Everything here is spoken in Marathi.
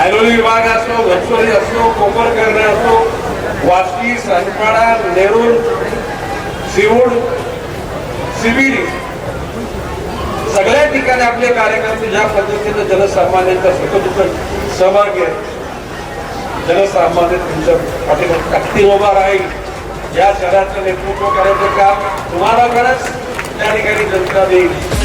ऐरोली विभाग असो घटसोली असो कोपरकर्णे असो वाशी सातपाडा नेरूळ सिवूड सिबिरी सगळ्या ठिकाणी आपले कार्यकर्ते ज्या पद्धतीने जनसामान्यांचा सुखदुःखात सहभागी आहे जनसामान्य तुमच्या पाठीमागे ताकदी उभा राहील. या शहराचं नेतृत्व करायचं काम तुम्हाला खरंच त्या ठिकाणी जनता देईल.